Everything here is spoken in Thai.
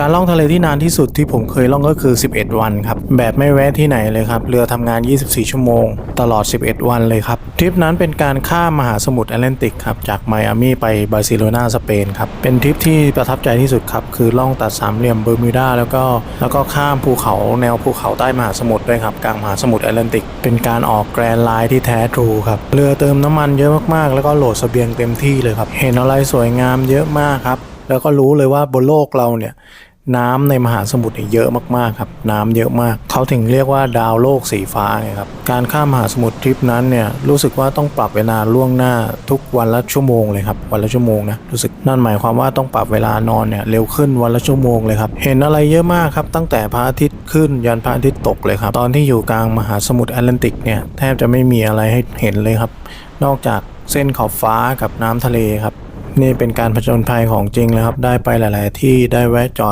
การล่องทะเลที่นานที่สุดที่ผมเคยล่องก็คือ 11 วันครับ แบบไม่แวะที่ไหนเลยครับ เรือทำงาน 24 ชั่วโมง ตลอด 11 วันเลยครับ ทริปนั้นเป็นการข้ามมหาสมุทรแอตแลนติกครับ จากไมอามีไปบาร์เซโลนาสเปนครับ เป็นทริปที่ประทับใจที่สุดครับ คือล่องตัดสามเหลี่ยมเบอร์มิวดาแล้วก็แล้วก็ข้ามภูเขาแนวภูเขาใต้มหาสมุทรด้วยครับกลางมหาสมุทรแอตแลนติก เป็นการออกแกรนไลน์ที่แท้ทรูครับ เรือเติมน้ำมันเยอะมากๆ แล้วก็โหลดเสบียงเต็มที่เลยครับ เห็นอะไรสวยงามเยอะมากครับ แล้วก็รู้เลยว่าบนโลกเราเนี่ย น้ำในมหาสมุทรเนี่ยเยอะมากๆครับ น้ำเยอะมาก เขาถึงเรียกว่าดาวโลกสีฟ้าไงครับ การข้ามมหาสมุทรทริปนั้นเนี่ยรู้สึกว่าต้องปรับเวลาล่วงหน้าทุกวันละชั่วโมงเลยครับวันละชั่วโมงนะรู้สึกนั่นหมายความว่าต้องปรับเวลานอนเนี่ยเร็วขึ้นวันละชั่วโมงเลยครับเห็นอะไรเยอะมากครับตั้งแต่พระอาทิตย์ขึ้นยันพระอาทิตย์ตกเลยครับตอนที่อยู่กลางมหาสมุทรแอตแลนติกเนี่ยแทบจะไม่มีอะไรให้เห็นเลยครับ นอกจากเส้นขอบฟ้ากับน้ำทะเลครับนี่เป็นการผจญภัยของจริงเลยครับ ได้ไปหลาย ๆ ที่ได้แวะจอด